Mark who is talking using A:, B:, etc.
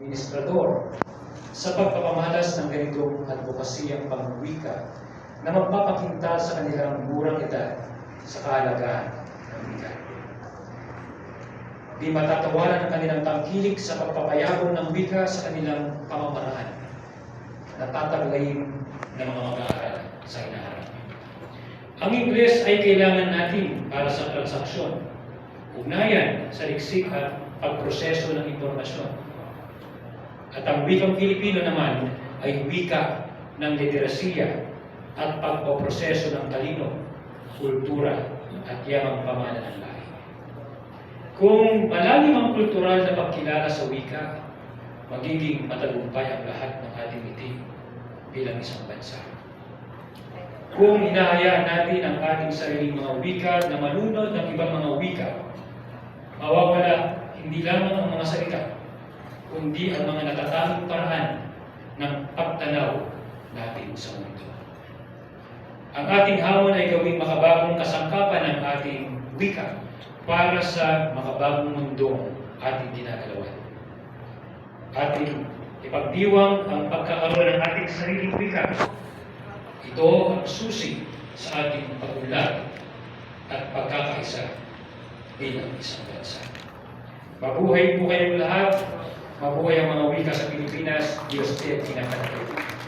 A: administrador sa pagpapamalas ng ganitong advokasiyang pangwika na magpapakinta sa kanilang murang edad sa kaalagaan ng wika. Di matatawaran ang kanilang tangkilik sa pagpapayabong ng wika sa kanilang pamamaraan na tataglayin ng mga mag-aaral sa hinaharap. Ang Ingles ay kailangan natin para sa transaksyon, ugnayan sa liksik at pagproseso ng impormasyon. At ang wikang Pilipino naman ay wika ng literasiya at pagpoproseso ng talino, kultura at yamang pamana ng lahi. Kung malalim ang kultural na pagkilala sa wika, magiging matagumpay ang lahat ng ating itim bilang isang bansa. Kung hinahayaan natin ang ating sariling mga wika na malunod ng ibang mga wika, mawawala hindi lamang ang mga salita, kundi ang mga natatanging paraan ng pagtanaw natin sa mundo. Ang ating hamon ay gawing makabagong kasangkapan ng ating wika para sa makabagong mundong ating ginagalawan. Ating ipagdiwang ang pagkakaroon ng ating sariling wika. Ito ang susi sa ating pag-unlad at pagkakaisa bilang isang bansa. Mabuhay po kayong lahat. Mabuhay ang mga wika sa